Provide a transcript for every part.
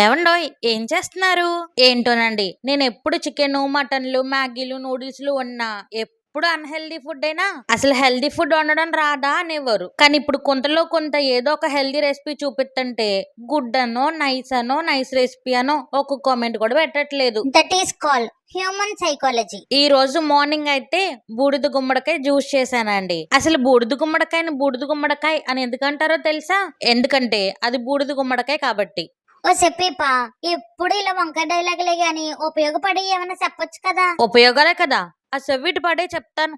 ఏవండోయ్ ఏం చేస్తున్నారు? ఏంటోనండి నేను ఎప్పుడు చికెన్ మటన్లు మ్యాగీలు నూడిల్స్లు ఉన్నా ఎప్పుడు అన్హెల్దీ ఫుడ్ అయినా అసలు హెల్దీ ఫుడ్ వండడం రాదా అనేవారు. కానీ ఇప్పుడు కొంతలో కొంత ఏదో ఒక హెల్దీ రెసిపీ చూపిస్తుంటే గుడ్ అనో నైస్ అనో నైస్ రెసిపీ అనో ఒక కామెంట్ కూడా పెట్టట్లేదు. That is call human psychology. ఈ రోజు మార్నింగ్ అయితే బూడిద గుమ్మడికాయ జ్యూస్ చేశానండి. అసలు బూడిద గుమ్మడికాయని బూడిద గుమ్మడికాయ అని ఎందుకంటారో తెలుసా? ఎందుకంటే అది బూడిద గుమ్మడికాయ కాబట్టి. ఓ చెప్పేపా ఎప్పుడు ఇలా వంక డైలాగులే గాని ఉపయోగపడి ఏమైనా చెప్పొచ్చు కదా? ఉపయోగాలే కదా. ఆ చెవిటి పడే చెప్తాను.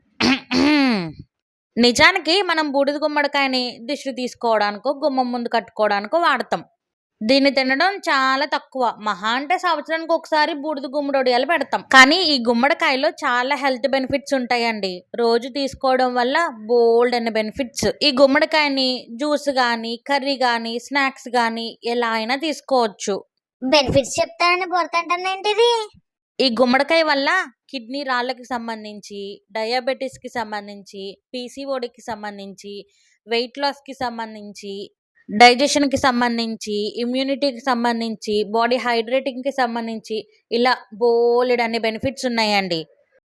నిజానికి మనం బూడిద గుమ్మడికాయని దిష్టి తీసుకోవడానికో గుమ్మం ముందు కట్టుకోవడానికో వాడతాం. దీన్ని తినడం చాలా తక్కువ. మహా అంటే సంవత్సరానికి ఒకసారి బూడిద గుమ్మడొడియాలు పెడతాం. కానీ ఈ గుమ్మడికాయలో చాలా హెల్త్ బెనిఫిట్స్ ఉంటాయండి. రోజు తీసుకోవడం వల్ల బోల్డ్ అనే బెనిఫిట్స్. ఈ గుమ్మడికాయని జ్యూస్ కానీ కర్రీ కానీ స్నాక్స్ కానీ ఎలా అయినా తీసుకోవచ్చు. బెనిఫిట్స్ చెప్తానని బోర్తంటాను ఏంటిది ఈ గుమ్మడికాయ వల్ల కిడ్నీ రాళ్ళకి సంబంధించి డయాబెటీస్కి సంబంధించి పీసీఓడికి సంబంధించి వెయిట్ లాస్కి సంబంధించి డైజెషన్కి సంబంధించి ఇమ్యూనిటీకి సంబంధించి బాడీ హైడ్రేటింగ్కి సంబంధించి ఇలా బోలెడ్ అనే బెనిఫిట్స్ ఉన్నాయండి.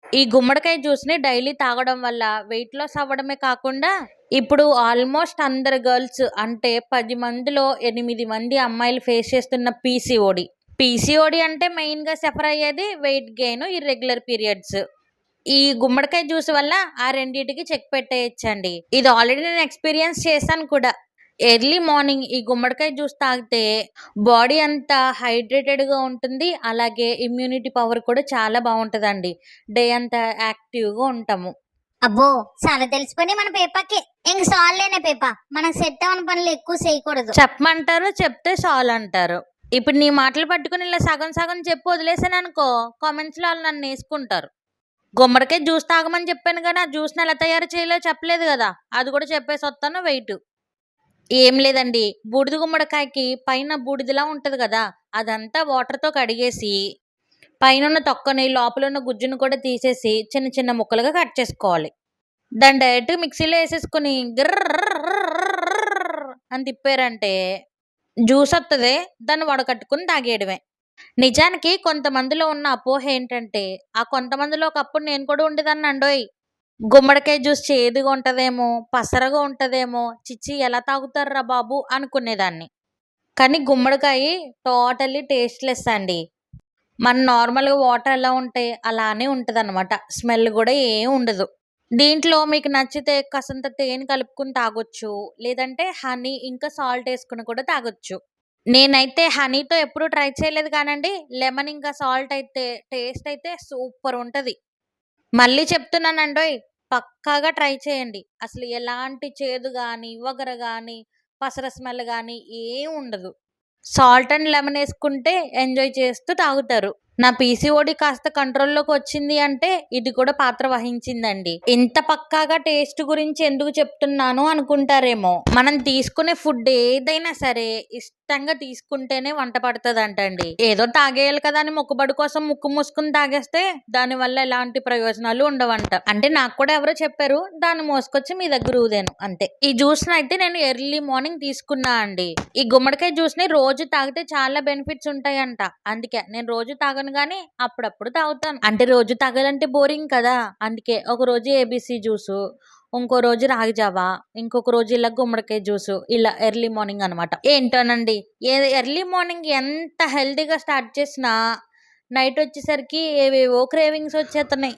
ఈ గుమ్మడికాయ జ్యూస్ని డైలీ తాగడం వల్ల వెయిట్ లాస్ అవ్వడమే కాకుండా ఇప్పుడు ఆల్మోస్ట్ అందరు గర్ల్స్ అంటే పది మందిలో ఎనిమిది మంది అమ్మాయిలు ఫేస్ చేస్తున్న పీసీఓడి. పీసీఓడి అంటే మెయిన్గా సఫర్ అయ్యేది వెయిట్ గెయిన్ ఇర్రెగ్యులర్ పీరియడ్స్. ఈ గుమ్మడికాయ జ్యూస్ వల్ల ఆ రెండింటికి చెక్ పెట్టేయచ్చండి. ఇది ఆల్రెడీ నేను ఎక్స్పీరియన్స్ చేశాను కూడా. ఎర్లీ మార్నింగ్ ఈ గుమ్మడికాయ జ్యూస్ తాగితే బాడీ అంతా హైడ్రేటెడ్గా ఉంటుంది. అలాగే ఇమ్యూనిటీ పవర్ కూడా చాలా బాగుంటుందండి. డే అంతా యాక్టివ్గా ఉంటాము. అబ్బో! చాలా తెలిసిపోయి మన పేపాకి ఇంక సాల్లేనే పేప మనకు సెట్ అవ్వని పనులు ఎక్కువ చేయకూడదు. చెప్పమంటారు చెప్తే చాలు అంటారు. ఇప్పుడు నీ మాటలు పట్టుకుని ఇలా సగం సగం చెప్పి వదిలేసాను అనుకో కామెంట్స్లో వాళ్ళు నన్ను వేసుకుంటారు. గుమ్మడికాయ జ్యూస్ తాగమని చెప్పాను కానీ ఆ జ్యూస్ని ఎలా తయారు చేయాలో చెప్పలేదు కదా. అది కూడా చెప్పేసి వస్తాను వెయిట్. ఏం లేదండి. బూడిద గుమ్మడికాయకి పైన బూడిదలా ఉంటుంది కదా అదంతా వాటర్తో కడిగేసి పైన ఉన్న తొక్కని లోపల ఉన్న గుజ్జును కూడా తీసేసి చిన్న చిన్న ముక్కలుగా కట్ చేసుకోవాలి. దాన్ని డైరెక్ట్ మిక్సీలో వేసేసుకుని గ్రర్ర అని తిప్పారంటే జ్యూస్ వస్తుంది దాన్ని వడకట్టుకుని తాగేయడమే నిజానికి కొంతమందిలో ఉన్న అపోహ ఏంటంటే ఆ కొంతమందిలో ఒకప్పుడు నేను కూడా ఉండేదాన్ని అండోయ్ గుమ్మడికాయ జ్యూస్ చేదుగా ఉంటుందేమో పసరగా ఉంటుందేమో చిచ్చి ఎలా తాగుతారా బాబు అనుకునేదాన్ని. కానీ గుమ్మడికాయ టోటల్లీ టేస్ట్లెస్ అండి. మన నార్మల్గా వాటర్ ఎలా ఉంటాయి అలానే ఉంటుంది అనమాట స్మెల్ కూడా ఏం ఉండదు. దీంట్లో మీకు నచ్చితే కాసంత తేనె కలుపుకుని తాగొచ్చు లేదంటే హనీ ఇంకా సాల్ట్ వేసుకుని కూడా తాగొచ్చు. నేనైతే హనీతో ఎప్పుడు ట్రై చేయలేదు కానండి లెమన్ ఇంకా సాల్ట్ అయితే టేస్ట్ అయితే సూపర్ ఉంటుంది. మళ్ళీ చెప్తున్నానండోయ్ పక్కాగా ట్రై చేయండి. అసలు ఎలాంటి చేదు కానీ వగర కానీ పసర స్మెల్ కానీ ఏం ఉండదు. సాల్ట్ అండ్ లెమన్ వేసుకుంటే ఎంజాయ్ చేస్తూ తాగుతారు. నా పీసీఓడి కాస్త కంట్రోల్లోకి వచ్చింది అంటే ఇది కూడా పాత్ర వహించిందండి. ఇంత పక్కాగా టేస్ట్ గురించి ఎందుకు చెప్తున్నాను అనుకుంటారేమో. మనం తీసుకునే ఫుడ్ ఏదైనా సరే ఇష్టంగా తీసుకుంటేనే వంట పడుతుందంటండి. ఏదో తాగేయాలి కదా అని మొక్కుబడి కోసం ముక్కు మూసుకుని తాగేస్తే దాని వల్ల ఎలాంటి ప్రయోజనాలు ఉండవంట. అంటే నాకు కూడా ఎవరో చెప్పారు దాన్ని మోసుకొచ్చి మీ దగ్గర ఊదాను. అంతే. ఈ జ్యూస్ అయితే నేను ఎర్లీ మార్నింగ్ తీసుకున్నా అండి. ఈ గుమ్మడికాయ జ్యూస్ని రోజు తాగితే చాలా బెనిఫిట్స్ ఉంటాయంట. అందుకే నేను రోజు తాగను కానీ అప్పుడప్పుడు తాగుతాను. అంటే రోజు తాగాలంటే బోరింగ్ కదా. అందుకే ఒక రోజు ఏబీసీ జ్యూసు ఇంకో రోజు రాగి జావా ఇంకొక రోజు ఇలా గుమ్మడికాయ జ్యూసు ఇలా ఎర్లీ మార్నింగ్ అనమాట ఏంటోనండి? ఏ ఎర్లీ మార్నింగ్ ఎంత హెల్తీగా స్టార్ట్ చేసినా నైట్ వచ్చేసరికి ఏవేవో క్రేవింగ్స్ వచ్చేస్తున్నాయి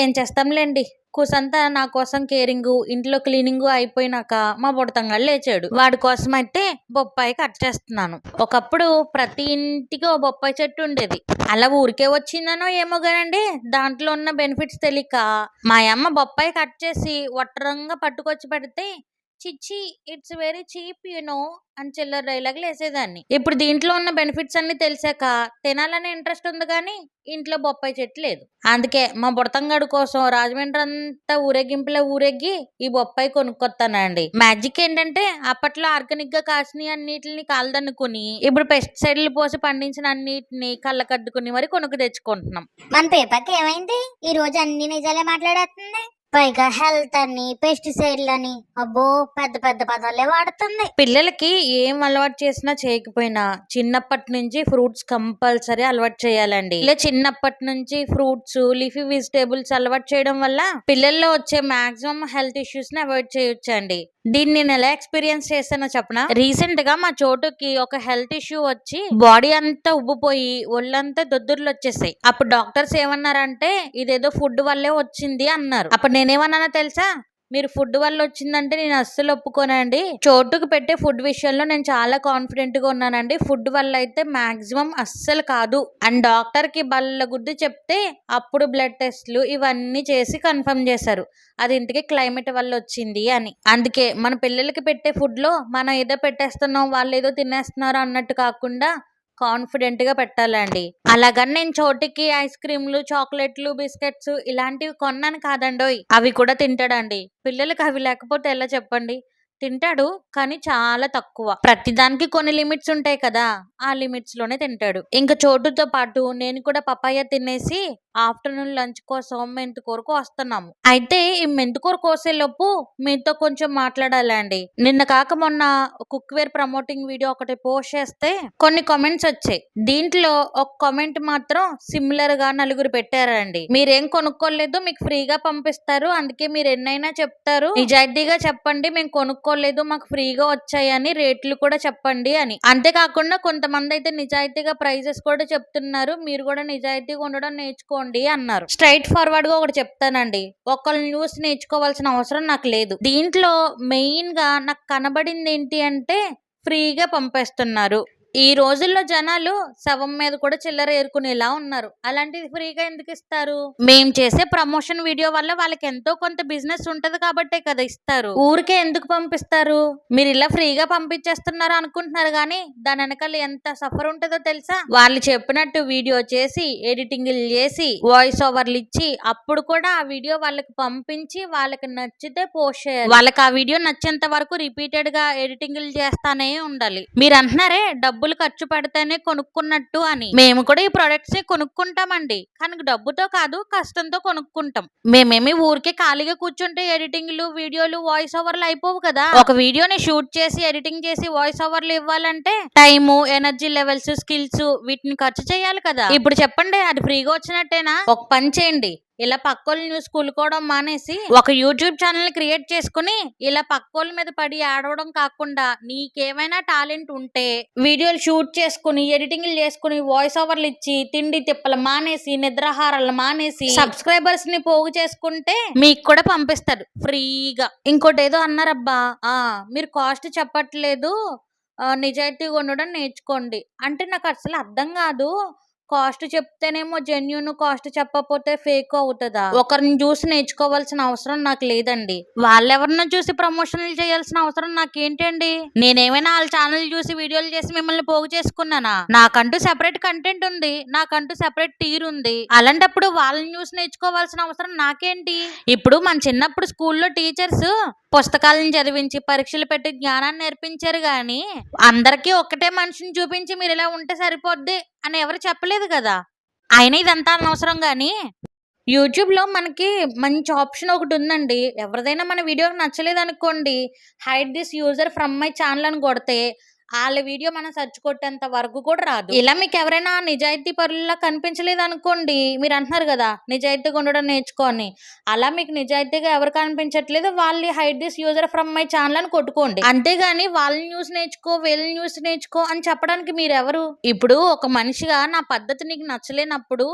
ఏం చేస్తాంలేండి? కూసంతా నా కోసం కేరింగ్ ఇంట్లో క్లీనింగ్ అయిపోయినాక మా బుడతంగాడు లేచాడు. వాడి కోసం అయితే బొప్పాయి కట్ చేస్తున్నాను. ఒకప్పుడు ప్రతి ఇంటికి ఓ బొప్పాయి చెట్టు ఉండేది. అలా ఊరికే వచ్చిందనో ఏమో గానండి దాంట్లో ఉన్న బెనిఫిట్స్ తెలియక మా అమ్మ బొప్పాయి కట్ చేసి ఒట్టరంగా పట్టుకొచ్చి పెడితే చిచ్చి it's very cheap you know అని చిల్లర డైలాగులు వేసేదాన్ని. ఇప్పుడు దీంట్లో ఉన్న బెనిఫిట్స్ అన్ని తెలిసాక తినాలనే ఇంట్రెస్ట్ ఉంది కానీ ఇంట్లో బొప్పాయి చెట్టు లేదు. అందుకే మా బుడతంగాడు కోసం రాజమండ్రి అంతా ఊరేగింపులో ఊరేగి ఈ బొప్పాయి కొనుక్కొస్తానండి మ్యాజిక్ ఏంటంటే అప్పట్లో ఆర్గానిక్గా కాసిన అన్నిటిని కాలదన్నుకుని ఇప్పుడు పెస్టిసైడ్లు పోసి పండించిన అన్నిటిని కళ్ళకద్దుకుని మరి కొనుక్కు తెచ్చుకుంటున్నాం. మన పేపర్కి ఏమైంది? ఈ రోజు అన్ని నిజాలే మాట్లాడేస్తుంది పైగా హెల్త్ అని పెస్టిసైడ్ అని అబ్బో పెద్ద పెద్ద పదాలే వాడుతుంది. పిల్లలకి ఏం అలవాటు చేసినా చేయకపోయినా చిన్నప్పటి నుంచి ఫ్రూట్స్ కంపల్సరీ అలవాటు చేయాలండి. ఇలా చిన్నప్పటి నుంచి ఫ్రూట్స్ లీఫీ వెజిటేబుల్స్ అలవాటు చేయడం వల్ల పిల్లల్లో వచ్చే మాక్సిమం హెల్త్ ఇష్యూస్ని అవాయిడ్ చేయొచ్చండి. దీన్ని నేను ఎలా ఎక్స్పీరియన్స్ చేశానో చెప్పనా? రీసెంట్గా మా చోటుకి ఒక హెల్త్ ఇష్యూ వచ్చి బాడీ అంతా ఉబ్బిపోయి ఒళ్ళంతా దొద్దుర్లు వచ్చేసాయి. అప్పుడు డాక్టర్స్ ఏమన్నారంటే ఇదేదో ఫుడ్ వల్లే వచ్చింది అన్నారు. అప్పుడు నేనేమన్నానో తెలుసా? మీరు ఫుడ్ వల్ల వచ్చిందంటే నేను అస్సలు ఒప్పుకోనండి. చోటుకు పెట్టే ఫుడ్ విషయంలో నేను చాలా కాన్ఫిడెంట్గా ఉన్నానండి. ఫుడ్ వల్ల అయితే మాక్సిమం అస్సలు కాదు. అండ్ డాక్టర్కి బల్ల గుద్ది చెప్తే అప్పుడు బ్లడ్ టెస్ట్లు ఇవన్నీ చేసి కన్ఫర్మ్ చేశారు. అది ఇంటికి క్లైమేట్ వల్ల వచ్చింది అని. అందుకే మన పిల్లలకి పెట్టే ఫుడ్లో మనం ఏదో పెట్టేస్తున్నాం వాళ్ళు ఏదో తినేస్తున్నారు అన్నట్టు కాకుండా కాన్ఫిడెంట్గా పెట్టాలండి. అలాగని నేను చోటికి ఐస్ క్రీమ్లు చాక్లెట్లు బిస్కెట్స్ ఇలాంటివి కొన్నాను కాదండోయ్. అవి కూడా తింటాడండి. పిల్లలకి అవి లేకపోతే ఎలా చెప్పండి? తింటాడు కానీ చాలా తక్కువ. ప్రతిదానికి కొన్ని లిమిట్స్ ఉంటాయి కదా ఆ లిమిట్స్లోనే తింటాడు. ఇంకా చోటుతో పాటు నేను కూడా పపాయ తినేసి ఆఫ్టర్నూన్ లంచ్ కోసం మెంతుకూరకు వస్తున్నాము అయితే ఈ మెంతుకూర కోసేలోపు మీతో కొంచెం మాట్లాడాలండి. నిన్న కాక మొన్న కుక్ వేర్ ప్రమోటింగ్ వీడియో ఒకటి పోస్ట్ చేస్తే కొన్ని కామెంట్స్ వచ్చాయి. దీంట్లో ఒక కామెంట్ మాత్రం సిమిలర్గా నలుగురు పెట్టారండి. మీరేం కొనుక్కోలేదు మీకు ఫ్రీగా పంపిస్తారు అందుకే మీరు ఎన్నైనా చెప్తారు. నిజాయితీగా చెప్పండి మేము తీసుకోలేదు మాకు ఫ్రీగా వచ్చాయని రేట్లు కూడా చెప్పండి అని. అంతేకాకుండా కొంతమంది అయితే నిజాయితీగా ప్రైజెస్ కూడా చెప్తున్నారు మీరు కూడా నిజాయితీగా ఉండడం నేర్చుకోండి అన్నారు. స్ట్రైట్ ఫార్వర్డ్గా ఒకటి చెప్తానండి ఒకళ్ళు న్యూస్ నేర్చుకోవాల్సిన అవసరం నాకు లేదు. దీంట్లో మెయిన్గా నాకు కనబడింది ఏంటి అంటే ఫ్రీగా పంపేస్తున్నారు. ఈ రోజుల్లో జనాలు శవం మీద కూడా చిల్లర ఏరుకునేలా ఉన్నారు. అలాంటిది ఫ్రీగా ఎందుకు ఇస్తారు? మేం చేసే ప్రమోషన్ వీడియో వల్ల వాళ్ళకి ఎంతో కొంత బిజినెస్ ఉంటది కాబట్టే కదా ఇస్తారు. ఊరికే ఎందుకు పంపిస్తారు? మీరు ఇలా ఫ్రీగా పంపించేస్తున్నారు అనుకుంటున్నారు కానీ దాని వెనకాల ఎంత సఫర్ ఉంటుందో తెలుసా? వాళ్ళు చెప్పినట్టు వీడియో చేసి ఎడిటింగ్ చేసి వాయిస్ ఓవర్లు ఇచ్చి అప్పుడు కూడా ఆ వీడియో వాళ్ళకి పంపించి వాళ్ళకి నచ్చితే పోస్ట్ చేయాలి. వాళ్ళకి ఆ వీడియో నచ్చేంత వరకు రిపీటెడ్గా ఎడిటింగ్ చేస్తానే ఉండాలి. మీరు అంటున్నారే డబ్బు డబ్బులు ఖర్చు పెడితేనే కొనుక్కున్నట్టు అని. మేము కూడా ఈ ప్రొడక్ట్స్ని కొనుక్కుంటామండి. కానీ డబ్బుతో కాదు కష్టంతో కొనుక్కుంటాం. మేమేమి ఊరికే ఖాళీగా కూర్చుంటే ఎడిటింగ్లు వీడియోలు వాయిస్ ఓవర్లు అయిపోవు కదా. ఒక వీడియోని షూట్ చేసి ఎడిటింగ్ చేసి వాయిస్ ఓవర్లు ఇవ్వాలంటే టైము ఎనర్జీ లెవెల్స్ స్కిల్స్ వీటిని ఖర్చు చేయాలి కదా. ఇప్పుడు చెప్పండి అది ఫ్రీగా వచ్చినట్టేనా? ఒక పని చేయండి. ఇలా పక్కోళ్ళు న్యూస్ కూలుకోవడం మానేసి ఒక యూట్యూబ్ ఛానల్ క్రియేట్ చేసుకుని ఇలా పక్కోళ్ళ మీద పడి ఆడవడం కాకుండా నీకేమైనా టాలెంట్ ఉంటే వీడియోలు షూట్ చేసుకుని ఎడిటింగ్లు చేసుకుని వాయిస్ ఓవర్లు ఇచ్చి తిండి తిప్పలు మానేసి నిద్రాహారాలు మానేసి సబ్స్క్రైబర్స్ని పోగు చేసుకుంటే మీకు కూడా పంపిస్తారు ఫ్రీగా. ఇంకోటి ఏదో అన్నారబ్బా ఆ మీరు కాస్ట్ చెప్పట్లేదు. నిజాయితీగా ఉండడం నేర్చుకోండి. అంటే నాకు అసలు అర్థం కాదు. కాస్ట్ చెప్తేనేమో జెన్యున్ కాస్ట్ చెప్పకపోతే ఫేక్ అవుతుందా? ఒకరిని చూసి నేర్చుకోవాల్సిన అవసరం నాకు లేదండి. వాళ్ళెవరినో చూసి ప్రమోషన్లు చేయాల్సిన అవసరం నాకేంటండి? నేనేమైనా వాళ్ళ ఛానల్ చూసి వీడియోలు చేసి మిమ్మల్ని పోగు చేసుకున్నానా? నాకంటూ సెపరేట్ కంటెంట్ ఉంది. నాకంటూ సెపరేట్ టీర్ ఉంది. అలాంటప్పుడు వాళ్ళని చూసి నేర్చుకోవాల్సిన అవసరం నాకేంటి? ఇప్పుడు మన చిన్నప్పుడు స్కూల్లో టీచర్స్ పుస్తకాలను చదివించి పరీక్షలు పెట్టి జ్ఞానాన్ని నేర్పించారు కానీ అందరికీ ఒక్కటే మనిషిని చూపించి మీరు ఇలా ఉంటే సరిపోద్ది. అని ఎవరు చెప్పలేదు కదా. అయినా ఇదంతా అనవసరం కానీ యూట్యూబ్లో మనకి మంచి ఆప్షన్ ఒకటి ఉందండి. ఎవరిదైనా మన వీడియోకి నచ్చలేదు అనుకోండి hide this user from my channel అని కొడితే వాళ్ళ వీడియో మనం సెర్చ్ కొట్టేంత వరకు కూడా రాదు. ఇలా మీకు ఎవరైనా నిజాయితీ పరుల్లా కనిపించలేదు అనుకోండి మీరు అంటున్నారు కదా నిజాయితీగా ఉండడం నేర్చుకోని అలా మీకు నిజాయితీగా ఎవరు కనిపించట్లేదు వాళ్ళు hide this user from my channel అని కొట్టుకోండి. అంతేగాని వాళ్ళ న్యూస్ నేర్చుకో వీళ్ళ న్యూస్ నేర్చుకో అని చెప్పడానికి మీరు ఎవరు ఇప్పుడు ఒక మనిషిగా నా పద్ధతి నీకు నచ్చలేనప్పుడు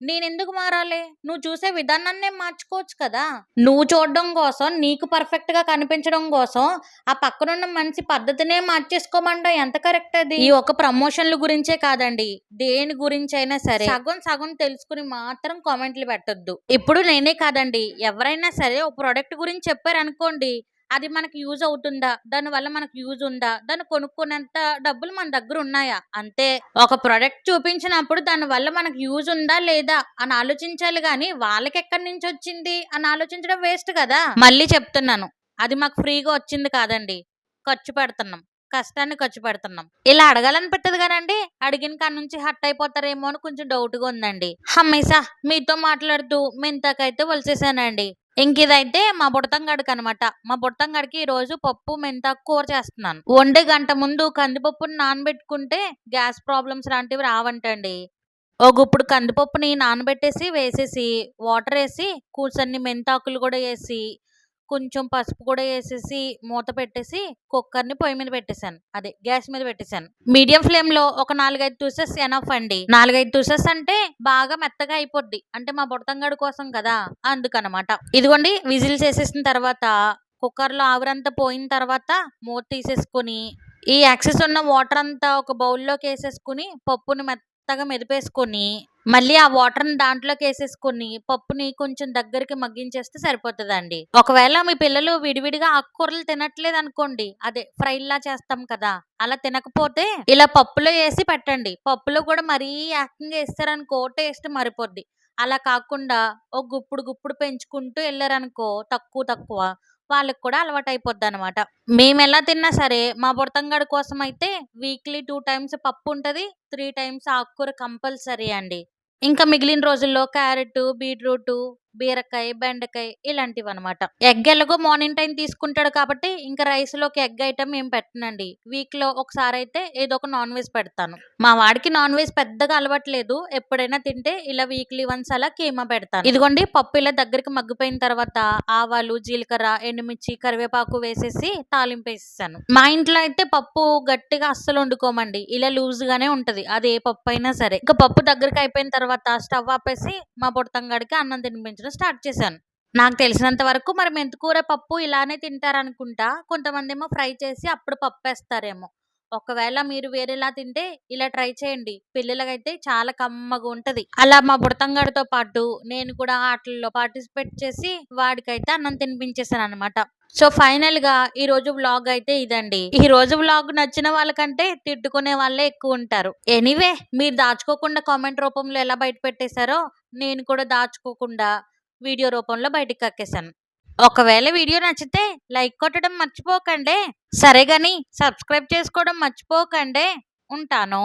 నేను ఎందుకు మారాలి? నువ్వు చూసే విధానాన్నే మార్చుకోవచ్చు కదా. నువ్వు చూడడం కోసం నీకు పర్ఫెక్ట్గా కనిపించడం కోసం ఆ పక్కనున్న మంచి పద్ధతినే మార్చేసుకోమండో ఎంత కరెక్ట్ అది? ఈ ఒక ప్రమోషన్ల గురించే కాదండి. దేని గురించి అయినా సరే సగం సగం తెలుసుకుని మాత్రం కామెంట్లు పెట్టొద్దు. ఇప్పుడు నేనే కాదండి. ఎవరైనా సరే ఒక ప్రోడక్ట్ గురించి చెప్పారు అనుకోండి అది మనకి యూజ్ అవుతుందా? దాని వల్ల మనకు యూజ్ ఉందా? దాన్ని కొనుక్కునేంత డబ్బులు మన దగ్గర ఉన్నాయా? అంతే. ఒక ప్రోడక్ట్ చూపించినప్పుడు దాని వల్ల మనకు యూజ్ ఉందా లేదా అని ఆలోచించాలి కానీ వాళ్ళకి ఎక్కడి నుంచి వచ్చింది అని ఆలోచించడం వేస్ట్ కదా? మళ్ళీ చెప్తున్నాను. అది మాకు ఫ్రీగా వచ్చింది కాదండి. ఖర్చు పెడుతున్నాం. కష్టాన్ని ఖర్చు పెడుతున్నాం. ఇలా అడగాలనిపెట్టదు కదండి? అడిగిన కాడ నుంచి హట్ అయిపోతారేమో అని కొంచెం డౌట్గా ఉందండి. హమ్మేసా! మీతో మాట్లాడుతూ మెంతకైతే వలిసేసానండి. ఇంక ఇదైతే మా బుడతంగాడికి అనమాట మా బుడతంగాడికి ఈ రోజు పప్పు మెంతాకు కూర చేస్తున్నాను. వండే గంట ముందు కందిపప్పుని నానబెట్టుకుంటే గ్యాస్ ప్రాబ్లమ్స్ లాంటివి రావంటండి. ఓ గుప్పుడు కందిపప్పుని నానబెట్టేసి వేసేసి వాటర్ వేసి కూర్చొని మెంతాకులు కూడా వేసి కొంచెం పసుపు కూడా వేసేసి మూత పెట్టేసి కుక్కర్ని పొయ్యి మీద పెట్టేశాను. అదే గ్యాస్ మీద పెట్టేశాను. మీడియం ఫ్లేమ్లో ఒక నాలుగైదు తూసెస్ ఎనఫ్ అండి. నాలుగైదు తూసెస్ అంటే బాగా మెత్తగా అయిపోద్ది. అంటే మా బుడతంగాడు కోసం కదా అందుకనమాట. ఇదిగోండి విజిల్స్ వేసేసిన తర్వాత కుక్కర్లో ఆవిరంతా పోయిన తర్వాత మూత తీసేసుకొని ఈ యాక్సెస్ ఉన్న వాటర్ అంతా ఒక బౌల్లోకి వేసేసుకుని పప్పుని మెత్తగా మెదిపేసుకొని మళ్ళీ ఆ వాటర్ని దాంట్లోకి వేసేసుకొని పప్పుని కొంచెం దగ్గరికి మగ్గించేస్తే సరిపోతుందండి. ఒకవేళ మీ పిల్లలు విడివిడిగా ఆకుకూరలు తినట్లేదు అనుకోండి అదే ఫ్రైలా చేస్తాం కదా అలా తినకపోతే ఇలా పప్పులో వేసి పెట్టండి. పప్పులో కూడా మరీ ఏకంగా వేస్తారనుకో టేస్ట్ మారిపోద్ది. అలా కాకుండా ఒక గుప్పుడు గుప్పుడు పెంచుకుంటూ వెళ్ళారనుకో తక్కువ తక్కువ వాళ్ళకి కూడా అలవాటు అయిపోద్ది అనమాట మేము ఎలా తిన్నా సరే మా బుడతంగాడి కోసం అయితే వీక్లీ టూ టైమ్స్ పప్పు ఉంటుంది త్రీ టైమ్స్ ఆకుకూర కంపల్సరీ అండి. ఇంకా మిగిలిన రోజుల్లో క్యారెట్ బీట్రూట్ బీరకాయ బెండకాయ ఇలాంటివి అనమాట ఎగ్ ఎలాగో మార్నింగ్ టైం తీసుకుంటాడు కాబట్టి ఇంకా రైస్లోకి ఎగ్ ఐటమ్ ఏం పెట్టనండి. వీక్లో ఒకసారి అయితే ఏదో ఒక నాన్ వెజ్ పెడతాను. మా వాడికి నాన్ వెజ్ పెద్దగా అలవట్లేదు ఎప్పుడైనా తింటే ఇలా వీక్లీ వన్స్ అలా కీమా పెడతాను. ఇదిగోండి పప్పు ఇలా దగ్గరికి మగ్గిపోయిన తర్వాత ఆవాలు జీలకర్ర ఎండుమిర్చి కరివేపాకు వేసేసి తాలింపు వేసేసాను. మా ఇంట్లో అయితే పప్పు గట్టిగా అస్సలు వండుకోమండి. ఇలా లూజ్ గానే ఉంటది. అది ఏ పప్పు అయినా సరే. ఇంకా పప్పు దగ్గరికి అయిపోయిన తర్వాత స్టవ్ ఆపేసి మా బుడతంగాడికి అన్నం తినిపించడం స్టార్ట్ చేశాను. నాకు తెలిసినంత వరకు మరి మెంతికూర పప్పు ఇలానే తింటారనుకుంటా. కొంతమంది ఏమో ఫ్రై చేసి అప్పుడు పప్పు వేస్తారేమో ఒకవేళ మీరు వేరేలా తింటే ఇలా ట్రై చేయండి. పిల్లలకైతే చాలా కమ్మగా ఉంటది. అలా మా బుడతంగాడితో పాటు నేను కూడా ఆటల్లో పార్టిసిపేట్ చేసి వాడికైతే అన్నం తినిపించేసాను అనమాట సో ఫైనల్గా ఈ రోజు వ్లాగ్ అయితే ఇదండి. ఈ రోజు వ్లాగ్ నచ్చిన వాళ్ళకంటే తిట్టుకునే వాళ్ళే ఎక్కువ ఉంటారు. ఎనీవే మీరు దాచుకోకుండా కామెంట్ రూపంలో ఎలా బయట పెట్టేశారో నేను కూడా దాచుకోకుండా వీడియో రూపంలో బయటికి కక్కేశాను. ఒకవేళ వీడియో నచ్చితే లైక్ కొట్టడం మర్చిపోకండి. సరే గాని సబ్స్క్రైబ్ చేసుకోవడం మర్చిపోకండి. ఉంటాను.